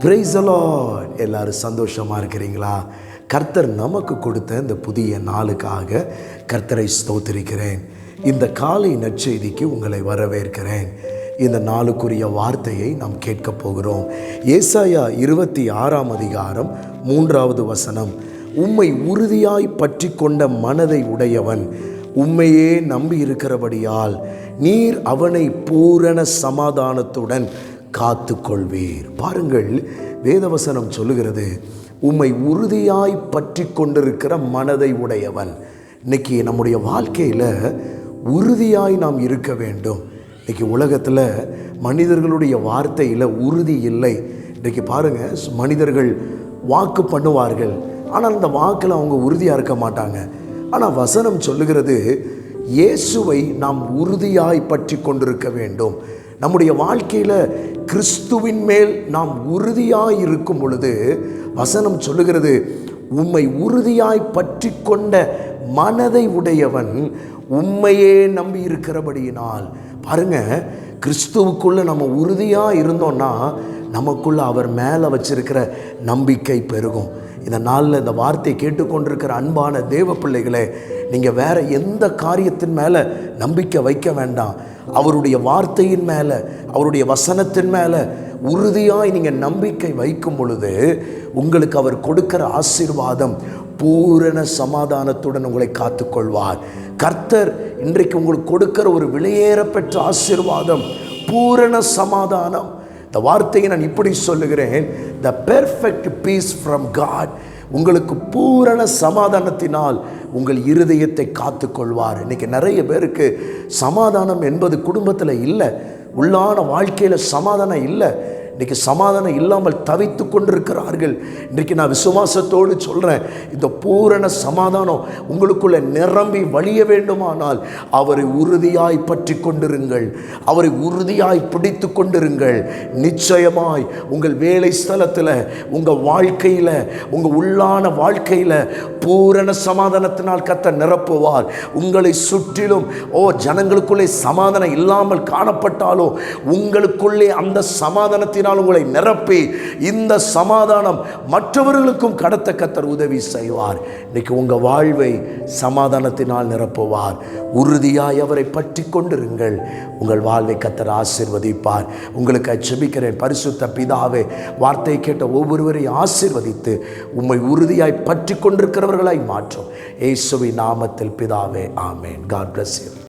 Price எல்லாரும் சந்தோஷமாக இருக்கிறீங்களா? கர்த்தர் நமக்கு கொடுத்த இந்த புதிய நாளுக்காக கர்த்தரை ஸ்தோத்திருக்கிறேன். இந்த காலை நற்செய்திக்கு உங்களை வரவேற்கிறேன். இந்த நாளுக்குரிய வார்த்தையை நாம் கேட்கப் போகிறோம். ஏசாயா இருபத்தி ஆறாம் அதிகாரம் மூன்றாவது வசனம். உம்மை உறுதியாய் பற்றி கொண்ட மனதை உடையவன் உம்மையே நம்பி இருக்கிறபடியால் நீர் அவனை பூரண சமாதானத்துடன் காத்து கொள்வீர் பாருங்கள் வேதவசனம் சொல்லுகிறது உம்மை உறுதியாய் பற்றி கொண்டிருக்கிற மனதை உடையவன். இன்னைக்கு நம்முடைய வாழ்க்கையில் உறுதியாய் நாம் இருக்க வேண்டும். இன்றைக்கி உலகத்தில் மனிதர்களுடைய வார்த்தையில் உறுதி இல்லை. இன்றைக்கி பாருங்கள் மனிதர்கள் வாக்கு பண்ணுவார்கள். ஆனால் அந்த வாக்கில் அவங்க உறுதியாக இருக்க மாட்டாங்க. ஆனால் வசனம் சொல்லுகிறது இயேசுவை நாம் உறுதியாய் பற்றி கொண்டிருக்க வேண்டும். நம்முடைய வாழ்க்கையில் கிறிஸ்துவின் மேல் நாம் உறுதியாக இருக்கும் பொழுது வசனம் சொல்லுகிறது உம்மை உறுதியாய் பற்றி கொண்ட மனதை உடையவன் உண்மையே நம்பி இருக்கிறபடியினால் பாருங்க கிறிஸ்துவுக்குள்ளே நம்ம உறுதியாக இருந்தோம்னா நமக்குள்ள அவர் மேலே வச்சிருக்கிற நம்பிக்கை பெருகும். இந்த நாளில் இந்த வார்த்தை கேட்டுக்கொண்டிருக்கிற அன்பான தேவ பிள்ளைகளே நீங்கள் வேறு எந்த காரியத்தின் மேலே நம்பிக்கை வைக்க வேண்டாம். அவருடைய வார்த்தையின் மேலே அவருடைய வசனத்தின் மேலே உறுதியாய் நீங்கள் நம்பிக்கை வைக்கும் பொழுது உங்களுக்கு அவர் கொடுக்கிற ஆசீர்வாதம் பூரண சமாதானத்துடன் உங்களை காத்துக்கொள்வார். கர்த்தர் இன்றைக்கு உங்களுக்கு கொடுக்கிற ஒரு விலையேறப்பெற்ற ஆசீர்வாதம் பூரண சமாதானம். இந்த வார்த்தையை நான் இப்படி சொல்லுகிறேன் the perfect peace from God உங்களுக்கு பூரண சமாதானத்தினால் உங்கள் இருதயத்தை காத்துக்கொள்வார். இன்றைக்கி நிறைய பேருக்கு சமாதானம் என்பது குடும்பத்தில் இல்லை உள்ளான வாழ்க்கையில் சமாதானம் இல்லை. இன்றைக்கி சமாதானம் இல்லாமல் தவித்து கொண்டிருக்கிறார்கள். இன்றைக்கி நான் விசுவாசத்தோடு சொல்கிறேன் இந்த பூரண சமாதானம் உங்களுக்குள்ளே நிரம்பி வழிய வேண்டுமானால் அவரை உறுதியாய் பற்றி கொண்டிருங்கள். அவரை உறுதியாய் பிடித்து கொண்டிருங்கள். நிச்சயமாய் உங்கள் வேலை ஸ்தலத்தில் உங்கள் வாழ்க்கையில் உங்கள் உள்ளான வாழ்க்கையில் பூரண சமாதானத்தினால் கத்த நிரப்புவார். உங்களை சுற்றிலும் ஓ ஜனங்களுக்குள்ளே சமாதானம் இல்லாமல் காணப்பட்டாலும் உங்களுக்குள்ளே அந்த சமாதானத்தை சமாதானத்தினால் உங்களை நிரப்பி இந்த சமாதானம் மற்றவர்களுக்கும் கடத்த கத்தர் உதவி செய்வார். இன்னைக்கு உங்கள் வாழ்வை சமாதானத்தினால் நிரப்புவார். உறுதியாய் அவரை பற்றி கொண்டிருங்கள். உங்கள் வாழ்வை கத்தர் ஆசிர்வதிப்பார். உங்களுக்கு செபிக்கிறேன் பரிசுத்த பிதாவே வார்த்தை கேட்ட ஒவ்வொருவரையும் ஆசிர்வதித்து உம்மை உறுதியாய் பற்றி கொண்டிருக்கிறவர்களாய் மாற்றும். ஏசுவி நாமத்தில் பிதாவே ஆமேன். God bless you